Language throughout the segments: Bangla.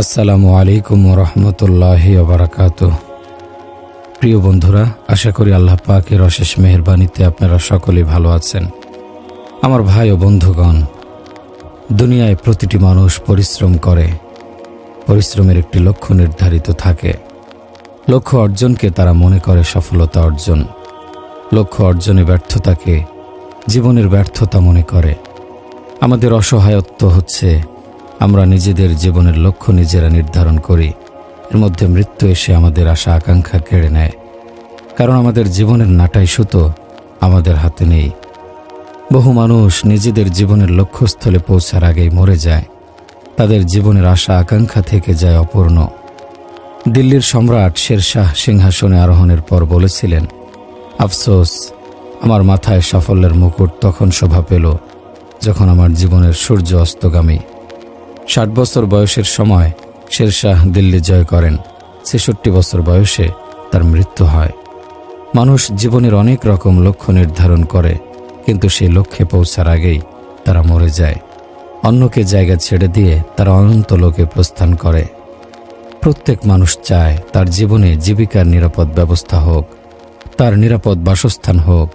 আসসালামু আলাইকুম রহমতুল্লাহি বারাকাত প্রিয় বন্ধুরা, আশা করি আল্লাহ পাকের অশেষ মেহরবানিতে আপনারা সকলেই ভালো আছেন। আমার ভাই ও বন্ধুগণ, দুনিয়ায় প্রতিটি মানুষ পরিশ্রম করে। পরিশ্রমের একটি লক্ষ্য নির্ধারিত থাকে। লক্ষ্য অর্জনকে তারা মনে করে সফলতা অর্জন। লক্ষ্য অর্জনে ব্যর্থতাকে জীবনের ব্যর্থতা মনে করে। আমাদের অসহায়ত্ব হচ্ছে আমরা নিজেদের জীবনের লক্ষ্য নিজেরা নির্ধারণ করি। এর মধ্যে মৃত্যু এসে আমাদের আশা আকাঙ্ক্ষা কেড়ে নেয়। কারণ আমাদের জীবনের নাটাই সুতো আমাদের হাতে নেই। বহু মানুষ নিজেদের জীবনের লক্ষ্যস্থলে পৌঁছার আগেই মরে যায়। তাদের জীবনের আশা আকাঙ্ক্ষা থেকে যায় অপূর্ণ। দিল্লির সম্রাট শেরশাহ সিংহাসনে আরোহণের পর বলেছিলেন, আফসোস, আমার মাথায় সাফল্যের মুকুট তখন শোভা পেল, যখন আমার জীবনের সূর্য অস্তগামী। ষাট বছর বয়সের সময় শেরশাহ দিল্লি জয় করেন। ছেষট্টি বছর বয়সে তার মৃত্যু হয়। মানুষ জীবনের অনেক রকম লক্ষ্য নির্ধারণ করে, কিন্তু সেই লক্ষ্যে পৌঁছার আগেই তারা মরে যায়। অন্যকে জায়গা ছেড়ে দিয়ে তারা অনন্ত লোকে প্রস্থান করে। প্রত্যেক মানুষ চায় তার জীবনে জীবিকার নিরাপদ ব্যবস্থা হোক, তার নিরাপদ বাসস্থান হোক,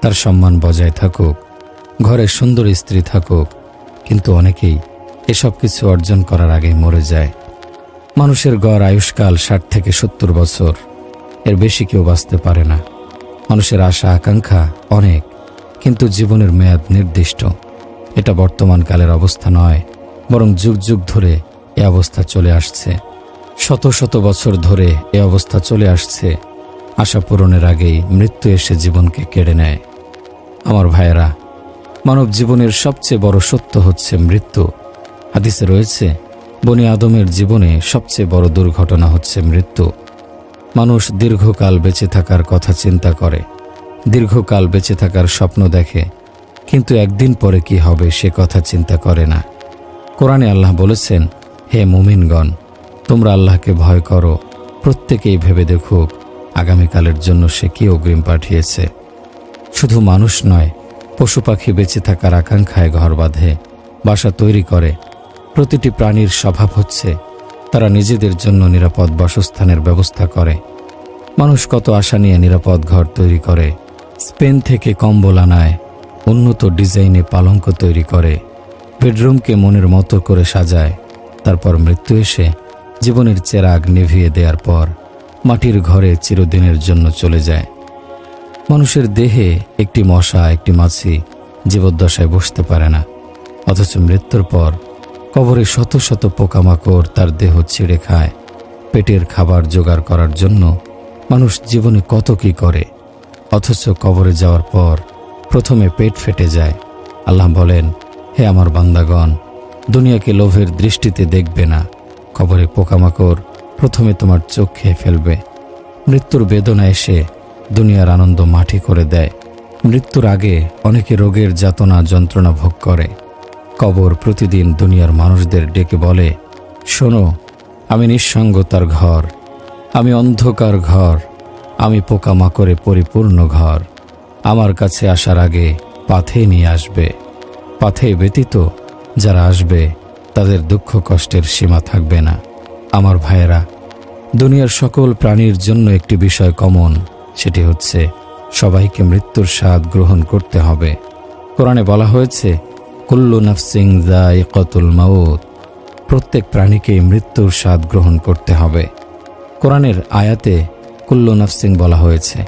তার সম্মান বজায় থাকুক ঘরে সুন্দর স্ত্রী থাকুক, কিন্তু অনেকেই এসব কিছু অর্জন করার আগেই মরে যায়। মানুষের গড় আয়ুষ্কাল ষাট থেকে সত্তর বছর। এর বেশি কেউ বাঁচতে পারে না। মানুষের আশা, আকাঙ্ক্ষা অনেক, কিন্তু জীবনের মেয়াদ নির্দিষ্ট। এটা বর্তমান কালের অবস্থা নয়, বরং যুগ যুগ ধরে এ অবস্থা চলে আসছে। শত শত বছর ধরে এ অবস্থা চলে আসছে। আশা পূরণের আগেই মৃত্যু এসে জীবনকে কেড়ে নেয়। আমার ভাইয়েরা, মানব জীবনের সবচেয়ে বড় সত্য হচ্ছে মৃত্যু। হাদিসে রয়েছে, বনি আদমের জীবনে সবচেয়ে বড় দুর্ঘটনা হচ্ছে মৃত্যু। মানুষ দীর্ঘকাল বেঁচে থাকার কথা চিন্তা করে, দীর্ঘকাল বেঁচে থাকার স্বপ্ন দেখে, কিন্তু একদিন পরে কি হবে সে কথা চিন্তা করে না। কোরআনে আল্লাহ বলেছেন, হে মুমিনগণ, তোমরা আল্লাহকে ভয় করো, প্রত্যেকেই ভেবে দেখুক আগামীকালের জন্য সে কি অগ্রিম পাঠিয়েছে। শুধু মানুষ নয়, পশু পাখি বেঁচে থাকার আকাঙ্ক্ষায় ঘর বাঁধে, বাসা তৈরি করে প্রতিটি প্রাণীর স্বভাব হচ্ছে, তারা নিজেদের জন্য নিরাপদ বাসস্থানের ব্যবস্থা করে। মানুষ কত আশা নিয়ে নিরাপদ ঘর তৈরি করে, স্পেন থেকে কম্বল আনায়, উন্নত ডিজাইনে পালঙ্ক তৈরি করে, বেডরুমকে মনের মতো করে সাজায়, তারপর মৃত্যু এসে জীবনের চেরাগ নিভিয়ে দেওয়ার পর মাটির ঘরে চিরদিনের জন্য চলে যায়। মানুষের দেহে একটি মশা, একটি মাছি জীবদ্দশায় বসতে পারে না, অথচ মৃত্যুর পর কবরে শত শত পোকামাকড় তার দেহ ছিঁড়ে খায়। পেটের খাবার জোগাড় করার জন্য মানুষ জীবনে কত কি করে। অথচ কবরে যাওয়ার পর প্রথমে পেট ফেটে যায়। আল্লাহ বলেন, হে আমার বান্দাগণ, দুনিয়াকে লোভের দৃষ্টিতে দেখবে না। কবরে পোকামাকড় প্রথমে তোমার চোখ খেয়ে ফেলবে। মৃত্যুর বেদনা এসে দুনিয়ার আনন্দ মাটি করে দেয়। মৃত্যুর আগে অনেকে রোগের যাতনা যন্ত্রণা ভোগ করে। কবর প্রতিদিন দুনিয়ার মানুষদের ডেকে বলে, শোনো, আমি নিঃসঙ্গতার ঘর, আমি অন্ধকার ঘর, আমি পোকামাকড়ে পরিপূর্ণ ঘর। আমার কাছে আসার আগে পাথে নিয়ে আসবে। পাথে ব্যতীত যারা আসবে, তাদের দুঃখ কষ্টের সীমা থাকবে না। আমার ভাইয়েরা, দুনিয়ার সকল প্রাণীর জন্য একটি বিষয় কমন, সেটি হচ্ছে সবাইকে মৃত্যুর স্বাদ গ্রহণ করতে হবে। কোরআনে বলা হয়েছে কুল্লু নাফসিং কতুল মাউত। প্রত্যেক প্রাণীকেই মৃত্যুর স্বাদ গ্রহণ করতে হবে। কোরআনের আয়াতে কুল্লু নাফসিং বলা হয়েছে,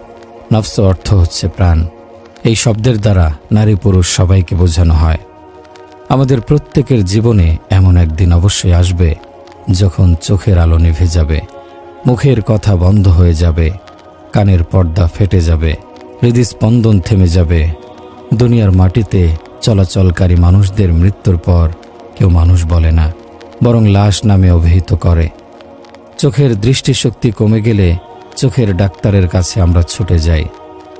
নফস অর্থ হচ্ছে প্রাণ। এই শব্দের দ্বারা নারী পুরুষ সবাইকে বোঝানো হয়। আমাদের প্রত্যেকের জীবনে এমন একদিন অবশ্যই আসবে, যখন চোখের আলো নিভে যাবে, মুখের কথা বন্ধ হয়ে যাবে, কানের পর্দা ফেটে যাবে, হৃদস্পন্দন থেমে যাবে, দুনিয়ার মাটিতে চলাচলকারী মানুষদের মৃত্যুর পর কেউ মানুষ বলে না, বরং লাশ নামে অভিহিত করে। চোখের দৃষ্টিশক্তি কমে গেলে চোখের ডাক্তারের কাছে আমরা ছুটে যাই।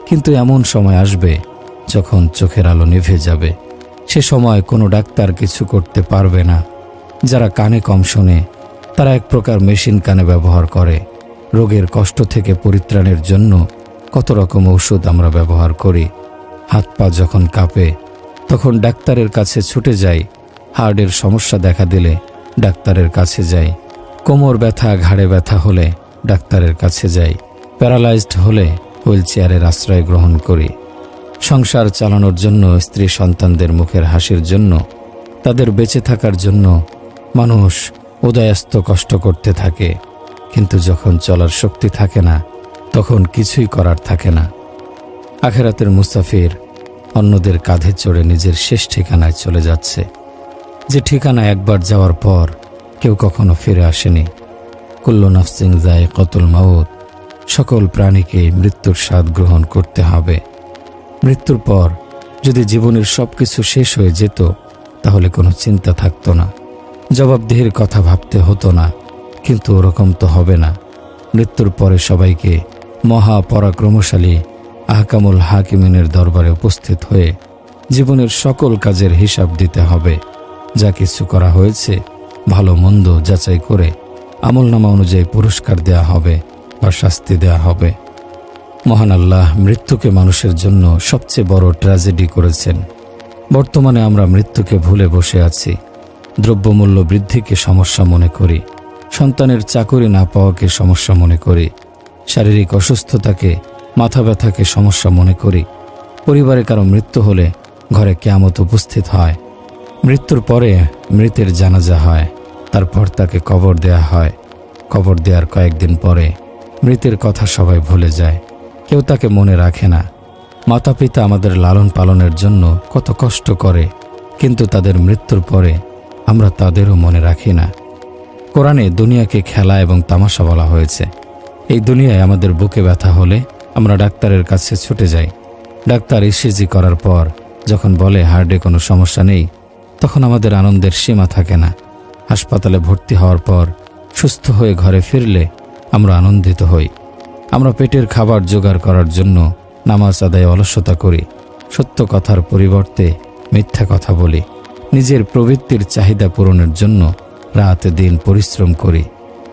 কিন্তু এমন সময় আসবে যখন চোখের আলো নিভে যাবে। সে সময় কোনো ডাক্তার কিছু করতে পারবে না। যারা কানে কম শোনে, তারা এক প্রকার মেশিন কানে ব্যবহার করে। রোগের কষ্ট থেকে পরিত্রাণের জন্য কত রকম ঔষধ আমরা ব্যবহার করি। হাত পা যখন কাঁপে তখন ডাক্তারের কাছে ছুটে যাই। হার্টের সমস্যা দেখা দিলে ডাক্তারের কাছে যাই। কোমর ব্যথা, ঘাড়ে ব্যথা হলে ডাক্তারের কাছে যাই। প্যারালাইজড হলে হুইল চেয়ারের আশ্রয় গ্রহণ করি। সংসার চালানোর জন্য, স্ত্রী সন্তানদের মুখের হাসির জন্য, তাদের বেঁচে থাকার জন্য মানুষ উদয়াস্ত কষ্ট করতে থাকে। কিন্তু যখন চলার শক্তি থাকে না, তখন কিছুই করার থাকে না। আখেরাতের মুসাফির অন্যদের কাঁধে চড়ে নিজের শেষ ঠিকানায় চলে যাচ্ছে। যে ঠিকানা একবার যাওয়ার পর কেউ কখনো ফিরে আসেনি। কুল্লু নাফসিং যায় কতুল মাউত, সকল প্রাণীকে মৃত্যুর স্বাদ গ্রহণ করতে হবে। মৃত্যুর পর যদি জীবনের সব কিছু শেষ হয়ে যেত, তাহলে কোনো চিন্তা থাকতো না। জবাবদেহের কথা ভাবতে হতো না, কিন্তু ওরকম তো হবে না। মৃত্যুর পরে সবাইকে মহা পরাক্রমশালী আহকামুল হাকিমিনের দরবারে উপস্থিত হয়ে জীবনের সকল কাজের হিসাব দিতে হবে। যা কিছু করা হয়েছে, ভালো মন্দ যাচাই করে আমলনামা অনুযায়ী পুরস্কার দেয়া হবে বা শাস্তি দেয়া হবে। মহান আল্লাহ মৃত্যুকে মানুষের জন্য সবচেয়ে বড় ট্র্যাজেডি করেছেন। বর্তমানে আমরা মৃত্যুকে ভুলে বসে আছি। দ্রব্যমূল্য বৃদ্ধিকে সমস্যা মনে করি। সন্তানের চাকরি না পাওয়াকে সমস্যা মনে করি। শারীরিক অসুস্থতাকে মাথা ব্যথাকে সমস্যা মনে করি। পরিবারে কারও মৃত্যু হলে ঘরে কেয়ামত উপস্থিত হয়। মৃত্যুর পরে মৃতের জানাজা হয়, তারপর তাকে কবর দেয়া হয়। কবর দেওয়ার কয়েকদিন পরে মৃতের কথা সবাই ভুলে যায়, কেউ তাকে মনে রাখে না। মাতা পিতা আমাদের লালন পালনের জন্য কত কষ্ট করে, কিন্তু তাদের মৃত্যুর পরে আমরা তাদেরও মনে রাখি না। কোরআনে দুনিয়াকে খেলা এবং তামাশা বলা হয়েছে। এই দুনিয়ায় আমাদের বুকে ব্যথা হলে আমরা ডাক্তারের কাছে ছুটে যাই। ডাক্তার ইসিজি করার পর যখন বলে হার্টে কোনো সমস্যা নেই, তখন আমাদের আনন্দের সীমা থাকে না। হাসপাতালে ভর্তি হওয়ার পর সুস্থ হয়ে ঘরে ফিরলে আমরা আনন্দিত হই। আমরা পেটের খাবার জোগাড় করার জন্য নামাজ আদায় অলসতা করি, সত্য কথার পরিবর্তে মিথ্যা কথা বলি, নিজের প্রবৃত্তির চাহিদা পূরণের জন্য রাত দিন পরিশ্রম করি।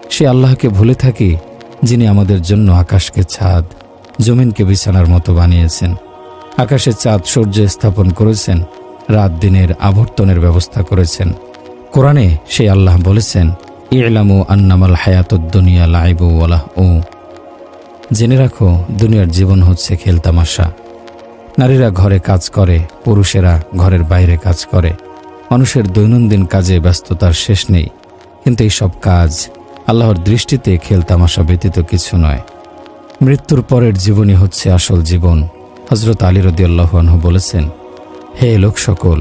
সে আল্লাহকে ভুলে থাকি যিনি আমাদের জন্য আকাশকে ছাদ জমিনকে বিছানার মতো বানিয়েছেন। আকাশে চাঁদ সূর্য স্থাপন করেছেন, রাত দিনের আবর্তনের ব্যবস্থা করেছেন। কোরআনে সেই আল্লাহ বলেছেন, ইলামু আন্নামাল হায়াতুদ্দুনিয়া লাইবু ওয়ালাহ ও জেনে রাখো, দুনিয়ার জীবন হচ্ছে খেলতামাশা নারীরা ঘরে কাজ করে, পুরুষেরা ঘরের বাইরে কাজ করে। মানুষের দৈনন্দিন কাজে ব্যস্ততার শেষ নেই। কিন্তু এই সব কাজ আল্লাহর দৃষ্টিতে খেলতামাশা ব্যতীত কিছু নয়। মৃত্যুর পরের জীবনই হচ্ছে আসল জীবন। হজরত আলী রদিয়াল্লাহু বলেছেন, হে লোক সকল,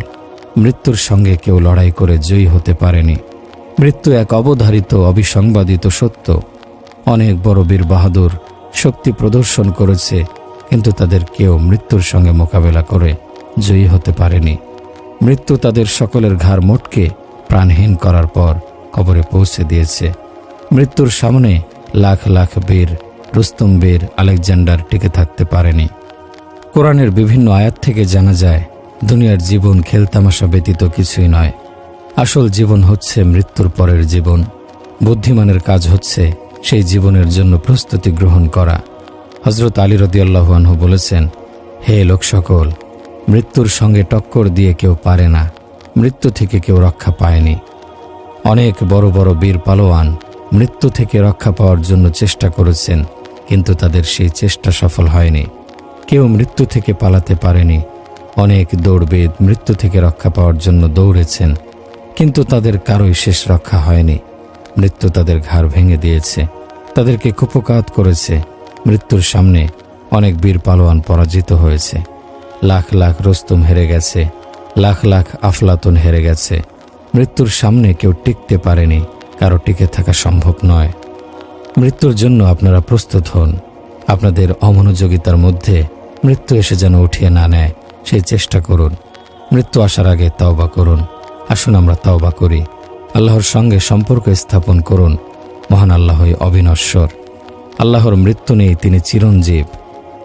মৃত্যুর সঙ্গে কেউ লড়াই করে জয়ী হতে পারেনি। মৃত্যু এক অবধারিত, অবিসংবাদিত সত্য। অনেক বড় বীর বাহাদুর শক্তি প্রদর্শন করেছে, কিন্তু তাদের কেউ মৃত্যুর সঙ্গে মোকাবেলা করে জয়ী হতে পারেনি। মৃত্যু তাদের সকলের ঘাড় মোটকে প্রাণহীন করার পর কবরে পৌঁছে দিয়েছে। মৃত্যুর সামনে লাখ লাখ বীর রুস্তুম বীর আলেকজান্ডার টিকে থাকতে পারেনি। কোরআনের বিভিন্ন আয়াত থেকে জানা যায়, দুনিয়ার জীবন খেলতামাশা ব্যতীত কিছুই নয়। আসল জীবন হচ্ছে মৃত্যুর পরের জীবন। বুদ্ধিমানের কাজ হচ্ছে সেই জীবনের জন্য প্রস্তুতি গ্রহণ করা। হজরত আলী রদিয়াল্লাহুয়ানহু বলেছেন, হে লোক সকল মৃত্যুর সঙ্গে টক্কর দিয়ে কেউ পারে না। মৃত্যু থেকে কেউ রক্ষা পায়নি। অনেক বড় বড় বীর পালোয়ান মৃত্যু থেকে রক্ষা পাওয়ার জন্য চেষ্টা করেছেন। কিন্তু তাদের সেই চেষ্টা সফল হয়নি। কেউ মৃত্যু থেকে পালাতে পারেনি। অনেক দৌড়বেদ মৃত্যু থেকে রক্ষা পাওয়ার জন্য দৌড়েছেন, কিন্তু তাদের কারোই শেষ রক্ষা হয়নি। মৃত্যু তাদের ঘাড় ভেঙে দিয়েছে, তাদেরকে কুপকাত করেছে। মৃত্যুর সামনে অনেক বীর পালোয়ান পরাজিত হয়েছে। লাখ লাখ রস্তুম হেরে গেছে, লাখ লাখ আফলাতুন হেরে গেছে। মৃত্যুর সামনে কেউ টিকতে পারেনি, কারও টিকে থাকা সম্ভব নয়। মৃত্যুর জন্য আপনারা প্রস্তুত হন। আপনাদের অমনোযোগিতার মধ্যে মৃত্যু এসে যেন উঠিয়ে না নেয়, সেই চেষ্টা করুন। মৃত্যু আসার আগে তাওবা করুন। আসুন আমরা তাওবা করি। আল্লাহর সঙ্গে সম্পর্ক স্থাপন করুন। মহান আল্লাহই অবিনশ্বর। আল্লাহর মৃত্যু নেই, তিনি চিরঞ্জীব।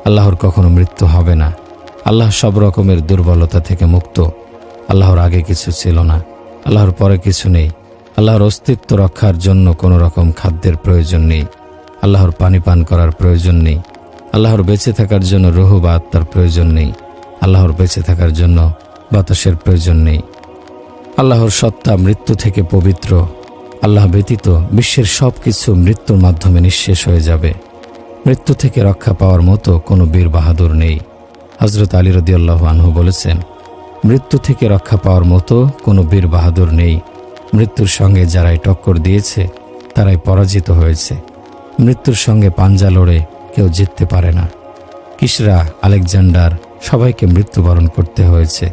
আল্লাহর কখনো মৃত্যু হবে না। আল্লাহ সব রকমের দুর্বলতা থেকে মুক্ত। আল্লাহর আগে কিছু ছিল না। আল্লাহর পরে কিছু নেই। আল্লাহর অস্তিত্ব রক্ষার জন্য কোনো রকম খাদ্যের প্রয়োজন নেই। আল্লাহর পানি পান করার প্রয়োজন নেই। আল্লাহর বেঁচে থাকার জন্য রহু বা আত্মার প্রয়োজন নেই। আল্লাহর বেঁচে থাকার জন্য বাতাসের প্রয়োজন নেই। আল্লাহর সত্তা মৃত্যু থেকে পবিত্র। আল্লাহ ব্যতীত বিশ্বের সব কিছু মৃত্যুর মাধ্যমে নিঃশেষ হয়ে যাবে। মৃত্যু থেকে রক্ষা পাওয়ার মতো কোনো বীর বাহাদুর নেই। হজরত আলী রদিয়াল্লাহ আনহু বলেছেন, মৃত্যু থেকে রক্ষা পাওয়ার মতো কোনো বীর বাহাদুর নেই। মৃত্যুর সঙ্গে যারাই টক্কর দিয়েছে, তারাই পরাজিত হয়েছে। মৃত্যুর সঙ্গে পাঞ্জা লড়ে কেউ জিততে পারে না। কিসরা, আলেকজান্ডার, সবাইকে মৃত্যুবরণ করতে হয়েছে।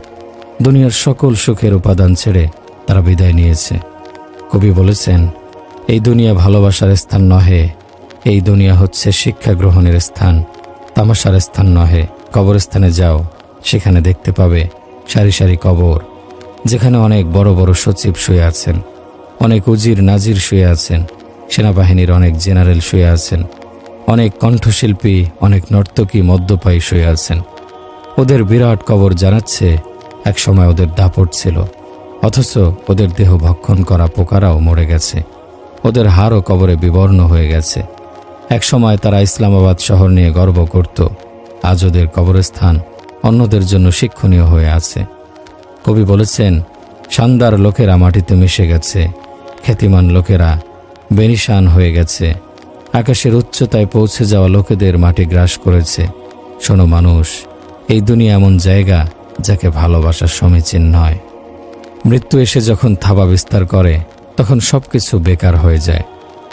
দুনিয়ার সকল সুখের উপাদান ছেড়ে তারা বিদায় নিয়েছে। কবি বলেছেন, এই দুনিয়া ভালোবাসার স্থান নহে, এই দুনিয়া হচ্ছে শিক্ষা গ্রহণের স্থান। তামাশার স্থান নহে, কবরস্থানে যাও, সেখানে দেখতে পাবে সারি সারি কবর। যেখানে অনেক বড় বড় সচিব শুয়ে আছেন, অনেক উজির নাজির শুয়ে আছেন, সেনাবাহিনীর অনেক জেনারেল শুয়ে আছেন, অনেক কণ্ঠশিল্পী, অনেক নর্তকী, মদ্যপায়ী শুয়ে আছেন। ওদের বিরাট কবর জানাচ্ছে একসময় ওদের দাপট ছিল, অথচ ওদের দেহ ভক্ষণ করা পোকারাও মরে গেছে। ওদের হাড়ও কবরে বিবর্ণ হয়ে গেছে। একসময় তারা ইসলামাবাদ শহর নিয়ে গর্ব করত, আজ ওদের কবরস্থান অন্যদের জন্য শিক্ষণীয় হয়ে আছে। কবি বলেছেন, শানদার লোকেরা মাটিতে মিশে গেছে, খ্যাতিমান লোকেরা বেনিশান হয়ে গেছে। আকাশের উচ্চতায় পৌঁছে যাওয়া লোকেদের মাটি গ্রাস করেছে। শোনো মানুষ, এই দুনিয়া এমন জায়গা যাকে ভালোবাসা সমীচীন নয়। মৃত্যু এসে যখন থাবা বিস্তার করে, তখন সব কিছু বেকার হয়ে যায়।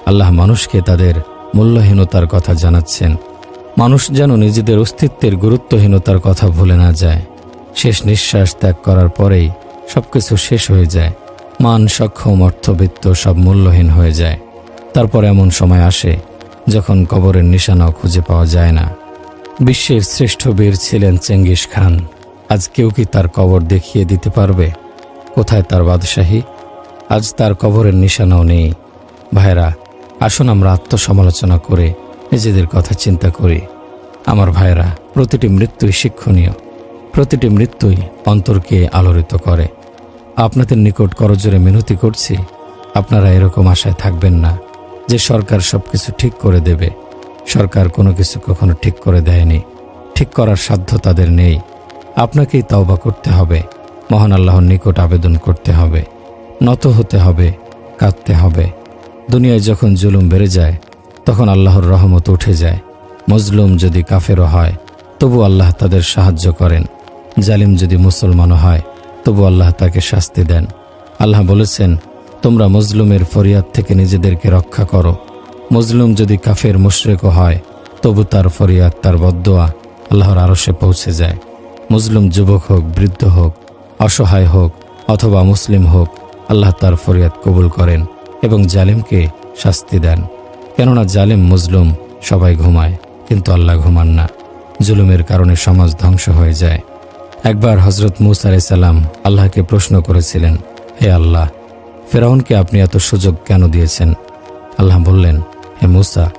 আল্লাহ মানুষকে তাদের মূল্যহীনতার কথা জানাচ্ছেন। মানুষ যেন নিজেদের অস্তিত্বের গুরুত্বহীনতার কথা ভুলে না যায়। শেষ নিঃশ্বাস ত্যাগ করার পরেই সবকিছু শেষ হয়ে যায়। মান, সক্ষম, অর্থবিত্ত সব মূল্যহীন হয়ে যায়। তারপর এমন সময় আসে যখন কবরের নিশানাও খুঁজে পাওয়া যায় না। বিশ্বের শ্রেষ্ঠ বীর ছিলেন চেঙ্গিস খান। আজ কেউ কি তার কবর দেখিয়ে দিতে পারবে? কোথায় তার বাদশাহী? আজ তার কবরের নিশানাও নেই। ভাইরা আসুন আমরা আত্মসমালোচনা করে নিজেদের কথা চিন্তা করি। আমার ভাইরা প্রতিটি মৃত্যুই শিক্ষণীয়। প্রতিটি মৃত্যুই অন্তরকে আলোড়িত করে। আপনাদের নিকট করজোরে মিনতি করছি, আপনারা এরকম আশায় থাকবেন না যে সরকার সব কিছু ঠিক করে দেবে। সরকার কোনো কিছু কখনো ঠিক করে দেয়নি। ঠিক করার সাধ্য তাদের নেই। আপনাকেই তাওবা করতে হবে। মহান আল্লাহর নিকট আবেদন করতে হবে। নত হতে হবে, কাঁদতে হবে। দুনিয়ায় যখন জুলুম বেড়ে যায়, তখন আল্লাহর রহমত উঠে যায়। মজলুম যদি কাফেরও হয়, তবু আল্লাহ তাদের সাহায্য করেন। জালিম যদি মুসলমানও হয়, তবু আল্লাহ তাকে শাস্তি দেন। আল্লাহ বলেছেন, তোমরা মজলুমের ফরিয়াদ থেকে নিজেদেরকে রক্ষা করো। মজলুম যদি কাফের মুশরেকও হয়, তবু তার ফরিয়াদ তার বদোয়া আল্লাহর আরশে পৌঁছে যায়। মুসলিম যুবক হোক, বৃদ্ধ হোক, অসহায় হোক অথবা মুসলিম হোক, আল্লাহ তার ফরিয়াদ কবুল করেন এবং জালিমকে শাস্তি দেন। কেননা জালিম, মুজলুম সবাই ঘুমায়, কিন্তু আল্লাহ ঘুমান না। জুলুমের কারণে সমাজ ধ্বংস হয়ে যায়। একবার হজরত মুসা সালাম আল্লাহকে প্রশ্ন করেছিলেন, হে আল্লাহ, ফেরাউনকে আপনি এত সুযোগ কেন দিয়েছেন? আল্লাহ বললেন, হে মুসা,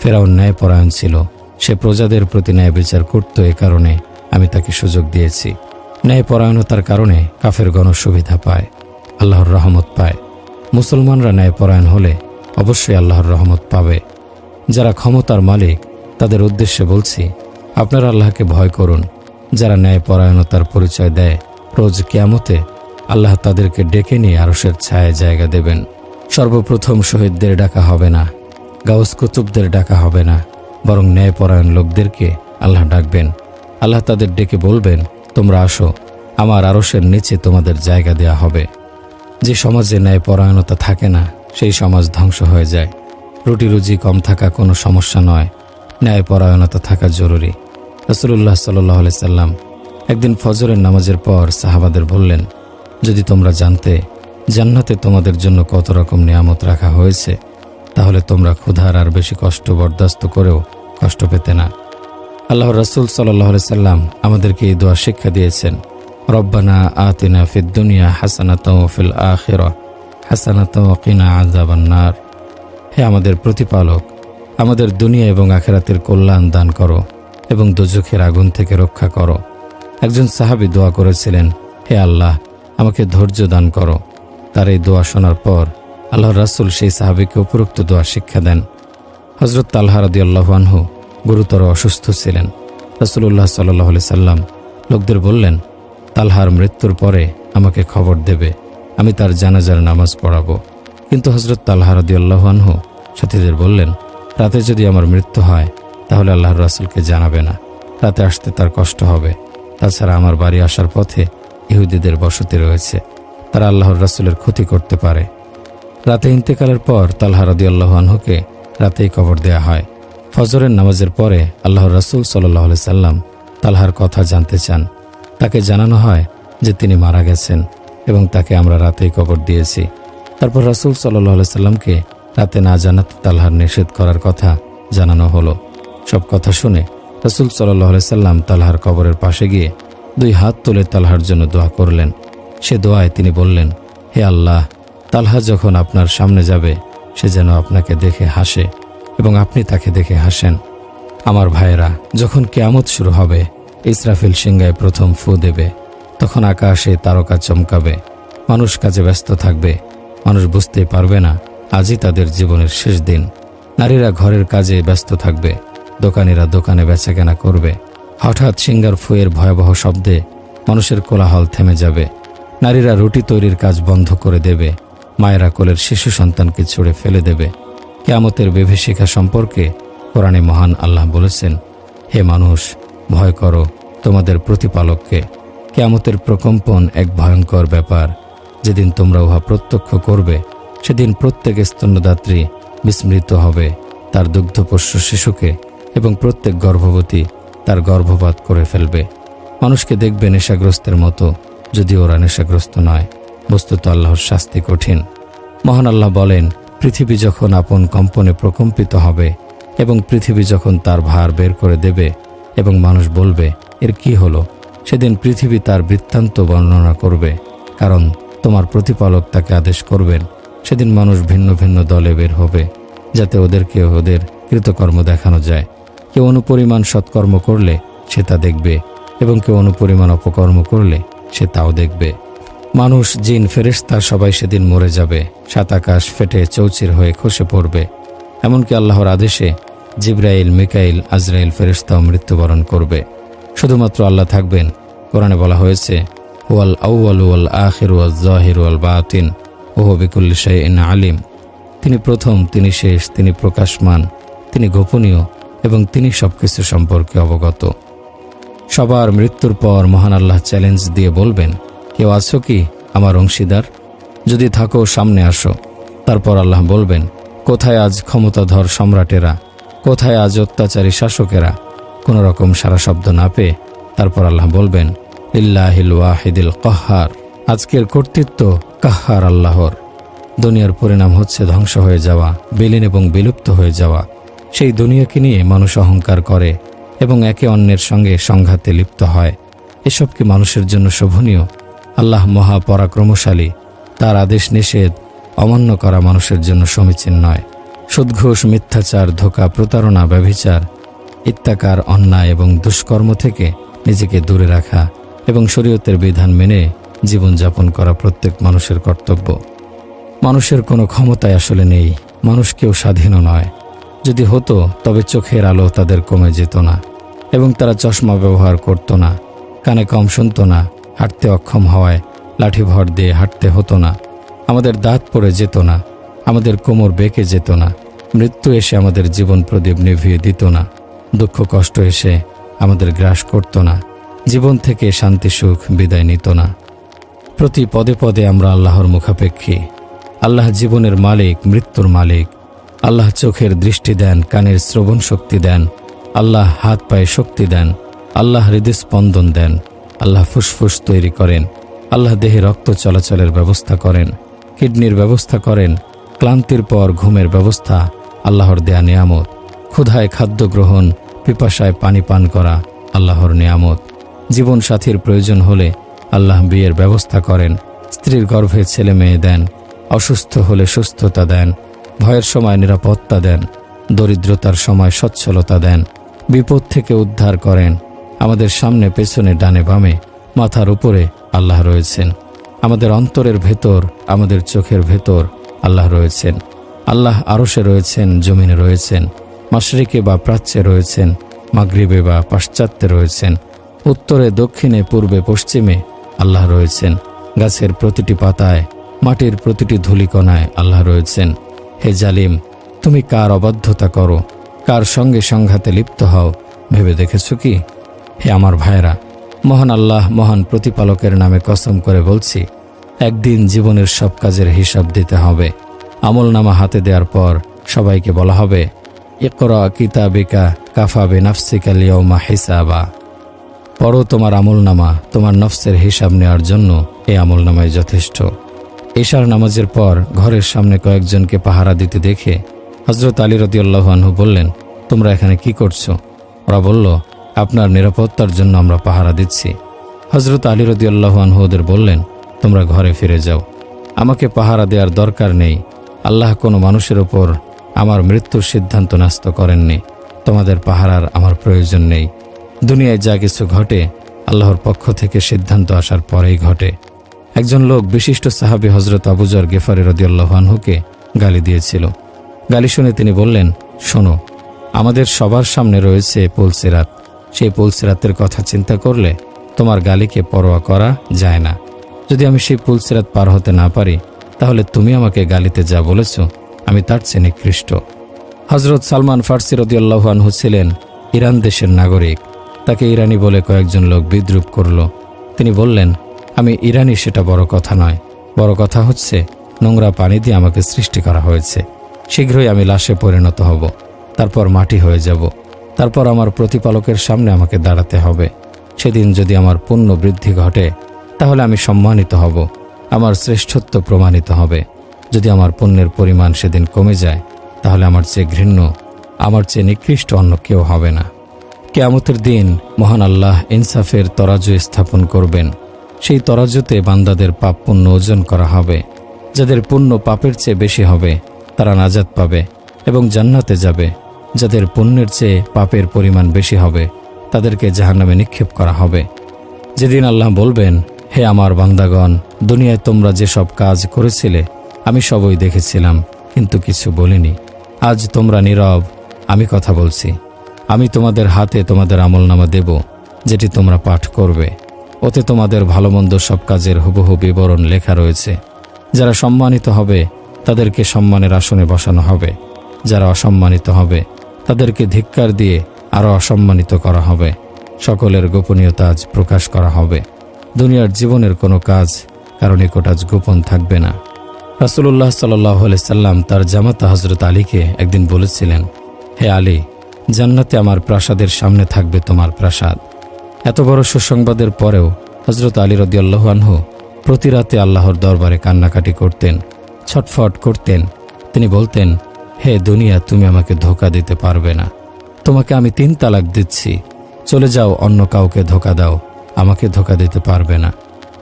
ফেরাউন ন্যায়পরায়ণ ছিল। সে প্রজাদের প্রতি ন্যায় বিচার করত এ কারণে আমি তাকে সুযোগ দিয়েছি। ন্যায়পরায়ণতার কারণে কাফের গণ সুবিধা পায়, আল্লাহর রহমত পায়। মুসলমানরা ন্যায়পরায়ণ হলে অবশ্যই আল্লাহর রহমত পাবে। যারা ক্ষমতার মালিক, তাদের উদ্দেশ্যে বলছি, আপনারা আল্লাহকে ভয় করুন। যারা ন্যায়পরায়ণতার পরিচয় দেয়। রোজ কেয়ামতে আল্লাহ তাদেরকে ডেকে নিয়ে আরসের ছায় জায়গা দেবেন। সর্বপ্রথম শহীদদের ডাকা হবে না, গাউস কুতুবদের ডাকা হবে না, বরং ন্যায়পরায়ণ লোকদেরকে আল্লাহ ডাকবেন। আল্লাহ তাদের ডেকে বলবেন, তোমরা আসো, আমার আরসের নিচে তোমাদের জায়গা দেয়া হবে। যে সমাজে ন্যায়পরায়ণতা থাকে না, সেই সমাজ ধ্বংস হয়ে যায়। রুটি রুজি কম থাকা কোনো সমস্যা নয়, ন্যায়পরায়ণতা থাকা জরুরি। রসুল্লাহ সাল্লাহ সাল্লাম একদিন ফজরের নামাজের পর সাহাবাদের বললেন, যদি তোমরা জানতে জান্নাতে তোমাদের জন্য কত রকম নিয়ামত রাখা হয়েছে, তাহলে তোমরা ক্ষুধার আর বেশি কষ্ট বরদাস্ত করেও কষ্ট পেতে না। আল্লাহ রসুল সাল্লাহ সাল্লাম আমাদেরকে এই দোয়া শিক্ষা দিয়েছেন, রব্বানা আতিনা ফিদ দুনিয়া হাসানাত ফিল আখিরা হাসানাত কিনা আজাবান্নার হে আমাদের প্রতিপালক, আমাদের দুনিয়া এবং আখেরাতের কল্যাণ দান করো। এবং দুজখের আগুন থেকে রক্ষা করো। একজন সাহাবি দোয়া করেছিলেন, হে আল্লাহ, আমাকে ধৈর্য দান করো। তার এই দোয়া শোনার পর আল্লাহ রাসুল সেই সাহাবিকে উপরোক্ত দোয়া শিক্ষা দেন। হজরত তাল্হা রদি আল্লাহানহু গুরুতর অসুস্থ ছিলেন। রসুল্লাহ সাল্লাহ সাল্লাম লোকদের বললেন, তালহার মৃত্যুর পরে আমাকে খবর দেবে, আমি তার জানাজার নামাজ পড়াবো। কিন্তু হজরত তাল্লাহ রদিয়াল্লাহ আনহু সাথীদের বললেন, রাতে যদি আমার মৃত্যু হয় তাহলে আল্লাহর রাসুলকে জানাবে না। রাতে আসতে তার কষ্ট হবে। তাছাড়া আমার বাড়ি আসার পথে ইহুদিদের বসতি রয়েছে। তারা আল্লাহর রাসুলের ক্ষতি করতে পারে। রাতে ইন্তেকালের পর রদিয়াল্লাহ আনহুকে রাতেই কবর দেয়া হয়। ফজরের নামাজের পরে আল্লাহর রাসুল সাল্লাহ সাল্লাম তালহার কথা জানতে চান। তাকে জানানো হয় যে তিনি মারা গেছেন এবং তাকে আমরা রাতেই কবর দিয়েছি। তারপর রাসুল সাল্লাহ সাল্লামকে রাতে না জানাতে তালহার নিষেধ করার কথা জানানো হলো। সব কথা শুনে রসুল সাল্লাহ সাল্লাম তালহার কবরের পাশে গিয়ে দুই হাত তুলে তালহার জন্য দোয়া করলেন। সে দোয়ায় তিনি বললেন, হে আল্লাহ, তালহা যখন আপনার সামনে যাবে, সে যেন আপনাকে দেখে হাসে এবং আপনি তাকে দেখে হাসেন। আমার ভাইয়েরা, যখন কেয়ামত শুরু হবে, ইসরাফিল সিংগায় প্রথম ফু দেবে। তখন আকাশে তারকা চমকাবে, মানুষ কাজে ব্যস্ত থাকবে, মানুষ বুঝতেই পারবে না, আজই তাদের জীবনের শেষ দিন। নারীরা ঘরের কাজে ব্যস্ত থাকবে। দোকানিরা দোকানে বেচাকেনা করবে। হঠাৎ সিঙ্গার ফুয়ের ভয়াবহ শব্দে মানুষের কোলাহল থেমে যাবে। নারীরা রুটি তৈরির কাজ বন্ধ করে দেবে। মায়েরা কোলের শিশু সন্তানকে ছুড়ে ফেলে দেবে। কেয়ামতের বিভীষিকা সম্পর্কে কোরআনে মহান আল্লাহ বলেছেন, হে মানুষ, ভয় করো, তোমাদের প্রতিপালককে। কেয়ামতের প্রকম্পন এক ভয়ঙ্কর ব্যাপার। যেদিন তোমরা উহা প্রত্যক্ষ করবে, সেদিন প্রত্যেক স্তন্যদাত্রী বিস্মৃত হবে। তার দুগ্ধপোষ্য শিশুকে এবং প্রত্যেক গর্ভবতী তার গর্ভপাত করে ফেলবে। মানুষকে দেখবে নেশাগ্রস্তের মতো, যদি ওরা নেশাগ্রস্ত নয়। বস্তুত আল্লাহর শাস্তি কঠিন। মহান আল্লাহ বলেন, পৃথিবী যখন আপন কম্পনে প্রকম্পিত হবে এবং পৃথিবী যখন তার ভার বের করে দেবে এবং মানুষ বলবে, এর কি হলো? সেদিন পৃথিবী তার বৃত্তান্ত বর্ণনা করবে, কারণ তোমার প্রতিপালক তাকে আদেশ করবেন, সেদিন মানুষ ভিন্ন ভিন্ন দলে বের হবে, যাতে ওদেরকে ওদের কৃতকর্ম দেখানো যায়। কেউ অনুপরিমাণ সৎকর্ম করলে সে তা দেখবে এবং কেউ অনুপরিমাণ অপকর্ম করলে সে তাও দেখবে। মানুষ, জিন, ফেরেশতা সবাই সেদিন মরে যাবে। সাত আকাশ ফেটে চৌচির হয়ে খসে পড়বে। এমনকি আল্লাহর আদেশে জিব্রাইল, মিকাইল, আজরাইল ফেরেশতাও মৃত্যুবরণ করবে। শুধুমাত্র আল্লাহ থাকবেন। কোরআনে বলা হয়েছে ওয়াল আউয়াল ওয়াল আখির ওয়াল জাহির ওয়াল বাতিন, ওহ বিকুল্লি শাইন আলিম। তিনি প্রথম, তিনি শেষ, তিনি প্রকাশমান, তিনি গোপনীয় এবং তিনি সবকিছু সম্পর্কে অবগত। সবার মৃত্যুর পর মহান আল্লাহ চ্যালেঞ্জ দিয়ে বলবেন, কেউ আছো কি, আমার অংশীদার? যদি থাকো, সামনে আসো। তারপর আল্লাহ বলবেন, কোথায় আজ ক্ষমতাধর সম্রাটেরা? কোথায় আজ অত্যাচারী শাসকেরা? কোনো রকম সারা শব্দ না পেয়ে তারপর আল্লাহ বলবেন ইল্লাহিল ওয়াহিদিল কহার। আজকের কর্তৃত্ব কাহার আল্লাহর। দুনিয়ার পরিণাম হচ্ছে ধ্বংস হয়ে যাওয়া, বিলীন এবং বিলুপ্ত হয়ে যাওয়া। সেই দুনিয়াকে নিয়ে মানুষ অহংকার করে এবং একে অন্যের সঙ্গে সংঘাতে লিপ্ত হয়। এসব কি মানুষের জন্য শোভনীয়? আল্লাহ মহাপরাক্রমশালী, তার আদেশ নিষেধ, অমান্য করা মানুষের জন্য সমীচীন নয়। সুদঘোষ, মিথ্যাচার, ধোকা, প্রতারণা, ব্যভিচার, ইত্যাকার, অন্যায় এবং দুষ্কর্ম থেকে নিজেকে দূরে রাখা এবং শরীয়তের বিধান মেনে জীবনযাপন করা প্রত্যেক মানুষের কর্তব্য। মানুষের কোনো ক্ষমতায় আসলে নেই, মানুষ কেউ স্বাধীনও নয়। যদি হতো, তবে চোখের আলো তাদের কমে যেত না এবং তারা চশমা ব্যবহার করত না, কানে কম শুনত না, হাঁটতে অক্ষম হওয়ায় লাঠি ভর দিয়ে হাঁটতে হতো না, আমাদের দাঁত পড়ে যেত না, আমাদের কোমর বেঁকে যেত না, মৃত্যু এসে আমাদের জীবন প্রদীপ নিভিয়ে দিত না, দুঃখ কষ্ট এসে আমাদের গ্রাস করত না, জীবন থেকে শান্তি, সুখ বিদায় নিত না। প্রতি পদে পদে আমরা আল্লাহর মুখাপেক্ষী, আল্লাহ জীবনের মালিক, মৃত্যুর মালিক আল্লাহ চোখের দৃষ্টি দেন, কানের শ্রবণ শক্তি দেন, আল্লাহ হাত পায়ে শক্তি দেন, আল্লাহ হৃদস্পন্দন দেন, আল্লাহ ফুসফুস তৈরি করেন, আল্লাহ দেহে রক্ত চলাচলের ব্যবস্থা করেন, কিডনির ব্যবস্থা করেন, ক্লান্তির পর ঘুমের ব্যবস্থা, আল্লাহর দেয়া নিয়ামত, ক্ষুধায় খাদ্য গ্রহণ, পিপাসায় পানি পান করা, আল্লাহর নিয়ামত। জীবন সাথীর প্রয়োজন হলে আল্লাহ বিয়ের ব্যবস্থা করেন, স্ত্রীর গর্ভে ছেলে মেয়ে দেন, অসুস্থ হলে সুস্থতা দেন ভয়ের সময় নিরাপত্তা দেন, দরিদ্রতার সময় সচ্ছলতা দেন, বিপদ থেকে উদ্ধার করেন। আমাদের সামনে, পেছনে, ডানে, বামে, মাথার উপরে আল্লাহ রয়েছেন। আমাদের অন্তরের ভেতর, আমাদের চোখের ভেতর আল্লাহ রয়েছেন। আল্লাহ আরশে রয়েছেন, জমিনে রয়েছেন, মাশরিকে বা প্রাচ্যে রয়েছেন, মাগরিবে বা পাশ্চাত্যে রয়েছেন। উত্তরে, দক্ষিণে, পূর্বে, পশ্চিমে আল্লাহ রয়েছেন। গাছের প্রতিটি পাতায়, মাটির প্রতিটি ধূলিকণায় আল্লাহ রয়েছেন। হে জালিম, তুমি কার অবাধ্যতা করো? কার সঙ্গে সংঘাতে লিপ্ত হও? ভেবে দেখেছ কি? হে আমার ভাইরা মহান আল্লাহ মহান প্রতিপালকের নামে কসম করে বলছি, একদিন জীবনের সব কাজের হিসাব দিতে হবে। আমল নামা হাতে দেওয়ার পর সবাইকে বলা হবে, ইকরা কিতাবিকা কাফা বে নাফসিকা লিয়মা হিসাবা। পড়ো তোমার আমলনামা, তোমার নফসের হিসাব নেওয়ার জন্য এই আমলনামায় যথেষ্ট। এশার নামাজের পর ঘরের সামনে কয়েকজনকে পাহারা দিতে দেখে হজরত আলী রদিউল্লাহ আনহু বললেন, তোমরা এখানে কি করছ? ওরা বলল, আপনার নিরাপত্তার জন্য আমরা পাহারা দিচ্ছি। হজরত আলী রদিউল্লাহ আনহু ওদের বললেন, তোমরা ঘরে ফিরে যাও। আমাকে পাহারা দেওয়ার দরকার নেই। আল্লাহ কোনো মানুষের ওপর আমার মৃত্যুর সিদ্ধান্ত ন্যস্ত করেননি। তোমাদের পাহারার আমার প্রয়োজন নেই। দুনিয়ায় যা কিছু ঘটে, আল্লাহর পক্ষ থেকে সিদ্ধান্ত আসার পরেই ঘটে। একজন লোক বিশিষ্ট সাহাবি হজরত আবুজার গেফারি রদিয়াল্লাহ আনহুকে গালি দিয়েছিল। গালি শুনে তিনি বললেন, শোনো, আমাদের সবার সামনে রয়েছে পুলসিরাত সেই পুলসিরাতের কথা চিন্তা করলে তোমার গালিকে পরোয়া করা যায় না। যদি আমি সেই পুলসিরাত পার হতে না পারি, তাহলে তুমি আমাকে গালিতে যা বলেছ, আমি তার চেয়ে নিকৃষ্ট। হজরত সালমান ফার্সি রদিয়াল্লাহু আনহু ছিলেন ইরান দেশের নাগরিক। তাকে ইরানি বলে কয়েকজন লোক বিদ্রুপ করল। তিনি বললেন আমি ইরানি সেটা বড় কথা নয়। বড় কথা হচ্ছে, নোংরা পানি দিয়ে আমাকে সৃষ্টি করা হয়েছে। শীঘ্রই আমি লাশে পরিণত হব। তারপর মাটি হয়ে যাব। তারপর আমার প্রতিপালকের সামনে আমাকে দাঁড়াতে হবে। সেদিন যদি আমার পুণ্য বৃদ্ধি ঘটে, তাহলে আমি সম্মানিত হব। আমার শ্রেষ্ঠত্ব প্রমাণিত হবে। যদি আমার পুণ্যের পরিমাণ সেদিন কমে যায়, তাহলে আমার চেয়ে ঘৃণ্য, আমার চেয়ে নিকৃষ্ট অন্য কেউ হবে না। কেয়ামতের দিন মহান আল্লাহ ইনসাফের তরাজু স্থাপন করবেন। সেই তরাজুতে বান্দাদের পাপ পুণ্য ওজন করা হবে। যাদের পুণ্য পাপের চেয়ে বেশি হবে, তারা নাজাত পাবে এবং জান্নাতে যাবে। যাদের পুণ্যের চেয়ে পাপের পরিমাণ বেশি হবে, তাদেরকে জাহান্নামে নিক্ষেপ করা হবে। যেদিন আল্লাহ বলবেন, হে আমার বান্দাগণ, দুনিয়ায় তোমরা যেসব কাজ করেছিলে, আমি সবই দেখেছিলাম, কিন্তু কিছু বলিনি। আজ তোমরা নীরব, আমি কথা বলছি। আমি তোমাদের হাতে তোমাদের আমলনামা দেব, যেটি তোমরা পাঠ করবে। ওতে তোমাদের ভালো মন্দ সব কাজের হুবহু বিবরণ লেখা রয়েছে। যারা সম্মানিত হবে, তাদেরকে সম্মানের আসনে বসানো হবে। যারা অসম্মানিত হবে, তাদেরকে ধিক্কার দিয়ে আরও অসম্মানিত করা হবে। সকলের গোপনীয়তা আজ প্রকাশ করা হবে। দুনিয়ার জীবনের কোনো কাজ কারণ নিকট আজ গোপন থাকবে না। রাসুল্লাহ সাল্লাহ সাল্লাম তার জামাতা হজরত আলীকে একদিন বলেছিলেন, হে আলী, জান্নাতে আমার প্রাসাদের সামনে থাকবে তোমার প্রাসাদ। এত বড় সুসংবাদের পরেও হজরত আলী রদিয়াল্লাহ আনহু প্রতি রাতে আল্লাহর দরবারে কান্নাকাটি করতেন, ছটফট করতেন। তিনি বলতেন, হে দুনিয়া, তুমি আমাকে ধোকা দিতে পারবে না। তোমাকে আমি তিন তালাক দিচ্ছি। চলে যাও, অন্য কাউকে ধোকা দাও। আমাকে ধোকা দিতে পারবে না।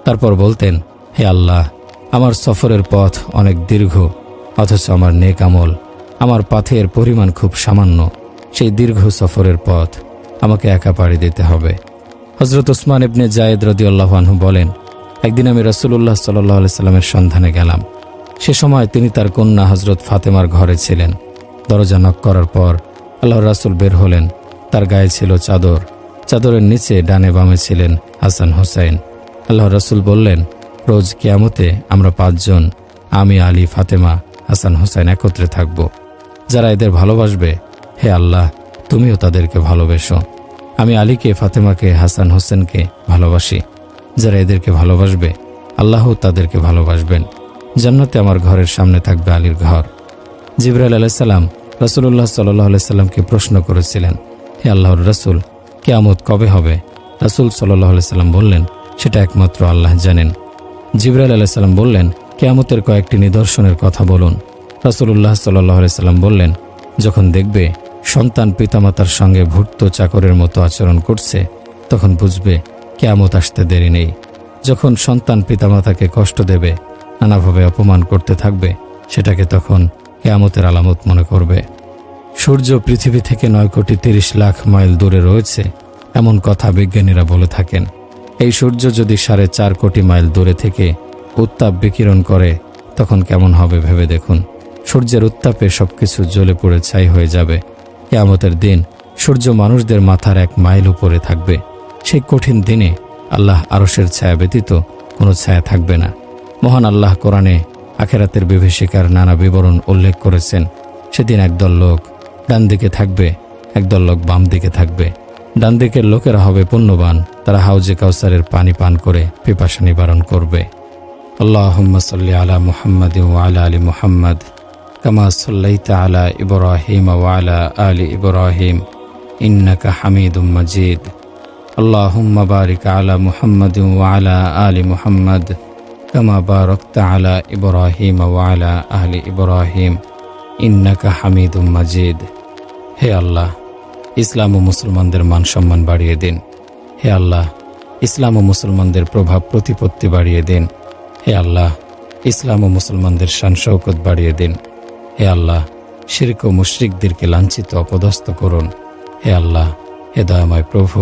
তারপর বলতেন, হে আল্লাহ, আমার সফরের পথ অনেক দীর্ঘ, অথচ আমার নেক আমল, আমার পাথের পরিমাণ খুব সামান্য। সেই দীর্ঘ সফরের পথ আমাকে একা পাড়ি দিতে হবে। হজরত ওসমান ইবনে জায়েদ রদি আনহু বলেন, একদিন আমি রসুল্লাহ সাল্লাহ সাল্লামের সন্ধানে গেলাম। সে সময় তিনি তার কন্যা হজরত ফাতেমার ঘরে ছিলেন। দরজা নক করার পর আল্লাহ রাসুল বের হলেন। তার গায়ে ছিল চাদর। চাদরের নিচে ডানে বামে ছিলেন হাসান হোসেন আল্লাহ রাসুল বললেন, রোজ কেয়ামতে আমরা পাঁচজন, আমি, আলী, ফাতেমা, হাসান হোসেন একত্রে থাকব। যারা এদের ভালোবাসবে, হে আল্লাহ, তুমিও তাদেরকে ভালোবেসো। আমি আলীকে, ফাতেমাকে, হাসান হোসেনকে ভালোবাসি। যারা এদেরকে ভালোবাসবে, আল্লাহও তাদেরকে ভালোবাসবেন। জান্নাতে আমার ঘরের সামনে থাকবে আলীর ঘর। জিব্রাইল আলাইসাল্লাম রসুল্লাহ সাল্লাহ আলাইসাল্লামকে প্রশ্ন করেছিলেন, হে আল্লাহর রসুল, কেয়ামত কবে হবে? রাসুল সাল্লাহ আলাইসাল্লাম বললেন, সেটা একমাত্র আল্লাহ জানেন। জিব্রাইল আলাইসাল্লাম বললেন, কেয়ামতের কয়েকটি নিদর্শনের কথা বলুন। রাসুল্লাহ সাল্লাহ আলাইসাল্লাম বললেন, যখন দেখবে সন্তান পিতামাতার সঙ্গে ভুট্ট চাকরের মতো আচরণ করছে, তখন বুঝবে কেয়ামত আসতে দেরি নেই। যখন সন্তান পিতামাতাকে কষ্ট দেবে, নানাভাবে অপমান করতে থাকবে, সেটাকে তখন কেয়ামতের আলামত মনে করবে। সূর্য পৃথিবী থেকে নয় কোটি তিরিশ লাখ মাইল দূরে রয়েছে, এমন কথা বিজ্ঞানীরা বলে থাকেন। এই সূর্য যদি সাড়ে চার কোটি মাইল দূরে থেকে উত্তাপ বিকিরণ করে, তখন কেমন হবে ভেবে দেখুন। সূর্যের উত্তাপে সবকিছু জ্বলে পড়ে ছাই হয়ে যাবে। কেয়ামতের দিন সূর্য মানুষদের মাথার এক মাইল উপরে থাকবে। সেই কঠিন দিনে আল্লাহ আরসের ছায়া ব্যতীত কোনো ছায়া থাকবে না। মহান আল্লাহ কোরআনে আখেরাতের বিভীষিকার নানা বিবরণ উল্লেখ করেছেন। সেদিন একদল লোক ডান দিকে থাকবে, একদল লোক বাম দিকে থাকবে। ডান দিকের লোকেরা হবে পুণ্যবান, তারা হাউজে কাউসারের পানি পান করে পিপাসা নিবারণ করবে। আল্লাহুম্মা সাল্লি আলা মুহাম্মাদ আলা আলি মুহাম্মাদ। কামা সাল্লাইতা ইব্রাহিম ওয়া আলা ইব্রাহিম ইন্নাকা হামিদুম মাজিদ আল্লাহুম্মা বারিক আলা মুহাম্মাদ ওয়া আলা মুহাম্মাদ কামা বারাকতা আলা ইব্রাহিম ওয়া আলা আলি ইব্রাহিম ইন্নাকা হামিদুম মাজিদ হে আল্লাহ, ইসলাম ও মুসলমানদের মান সম্মান বাড়িয়ে দিন। হে আল্লাহ, ইসলাম ও মুসলমানদের প্রভাব প্রতিপত্তি বাড়িয়ে দিন। হে আল্লাহ, ইসলাম ও মুসলমানদের শান শৌকত বাড়িয়ে দিন। হে আল্লাহ, শিরক ও মুশরিকদেরকে লাঞ্ছিত অপদস্থ করুন। হে আল্লাহ, হে দয়াময় প্রভু,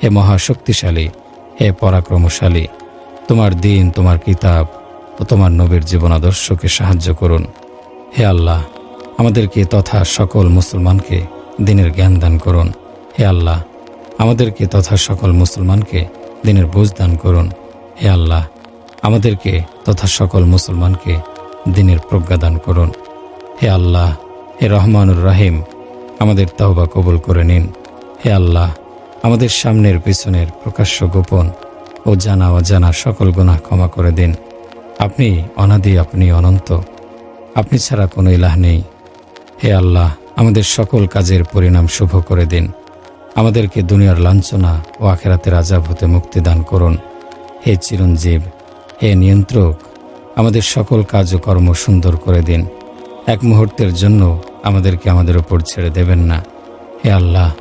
হে মহাশক্তিশালী, হে পরাক্রমশালী, তোমার দিন, তোমার কিতাব ও তোমার নবীর জীবন আদর্শকে সাহায্য করুন। হে আল্লাহ, আমাদেরকে তথা সকল মুসলমানকে দিনের জ্ঞান দান করুন। হে আল্লাহ, আমাদেরকে তথা সকল মুসলমানকে দিনের বুঝ দান করুন। হে আল্লাহ, আমাদেরকে তথা সকল মুসলমানকে দিনের প্রজ্ঞা দান করুন। হে আল্লাহ, হে রহমানুর রাহিম, আমাদের তওবা কবুল করে নিন। হে আল্লাহ, আমাদের সামনের পিছনের প্রকাশ্য গোপন ও জানা অজানা সকল গুনাহ ক্ষমা করে দিন। আপনি অনাদি, আপনি অনন্ত, আপনি ছাড়া কোনো ইলাহ নেই। হে আল্লাহ, আমাদের সকল কাজের পরিণাম শুভ করে দিন। আমাদেরকে দুনিয়ার লাঞ্ছনা ও আখেরাতের আজাব হতে মুক্তি দান করুন। হে চিরঞ্জীব, হে নিয়ন্ত্রক, আমাদের সকল কাজ ও কর্ম সুন্দর করে দিন। এক মুহূর্তের জন্য আমাদেরকে আমাদের ওপর ছেড়ে দেবেন না। হে আল্লাহ,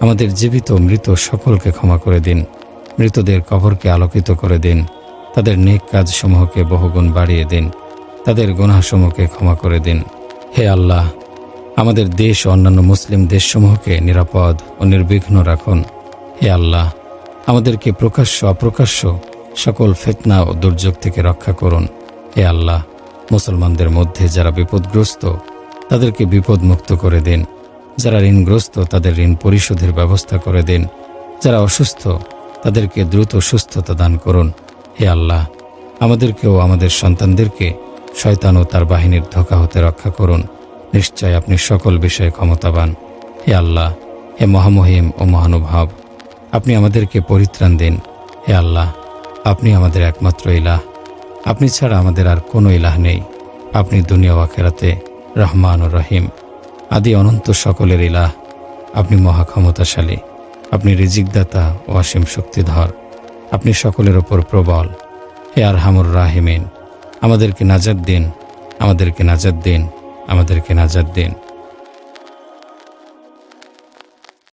আমাদের জীবিত মৃত সকলকে ক্ষমা করে দিন। মৃতদের কবরকে আলোকিত করে দিন। তাদের নেক কাজসমূহকে বহুগুণ বাড়িয়ে দিন। তাদের গুনাহসমূহকে ক্ষমা করে দিন। হে আল্লাহ, আমাদের দেশ ও অন্যান্য মুসলিম দেশসমূহকে নিরাপদ ও নির্বিঘ্ন রাখুন। হে আল্লাহ, আমাদেরকে প্রকাশ্য অপ্রকাশ্য সকল ফেতনা ও দুর্যোগ থেকে রক্ষা করুন। হে আল্লাহ মুসলমানদের মধ্যে যারা বিপদগ্রস্ত, তাদেরকে বিপদ মুক্ত করে দিন। যারা ঋণগ্রস্ত, তাদের ঋণ পরিশোধের ব্যবস্থা করে দিন। যারা অসুস্থ, তাদেরকে দ্রুত সুস্থতা দান করুন। হে আল্লাহ, আমাদেরকেও আমাদের সন্তানদেরকে শয়তান ও তার বাহিনীর ধোকা হতে রক্ষা করুন। নিশ্চয় আপনি সকল বিষয়ে ক্ষমতাবান। হে আল্লাহ, হে মহামহিম ও মহানুভাব, আপনি আমাদেরকে পরিত্রাণ দিন। হে আল্লাহ, আপনি আমাদের একমাত্র ইলাহ। আপনি ছাড়া আমাদের আর কোনো ইলাহ নেই। আপনি দুনিয়া ও আখেরাতে রহমান ও রহিম। আদি অনন্ত সকলের ইলাহ। আপনি মহা ক্ষমতাশালী আপনি রিজিকদাতা ও অসীম শক্তিধর। আপনি সকলের ওপর প্রবল। হে আরহামুর রাহিমিন। আমাদেরকে নাজাদ দিন। আমাদেরকে নাজাদ দিন। আমাদেরকে নাজাদ দিন।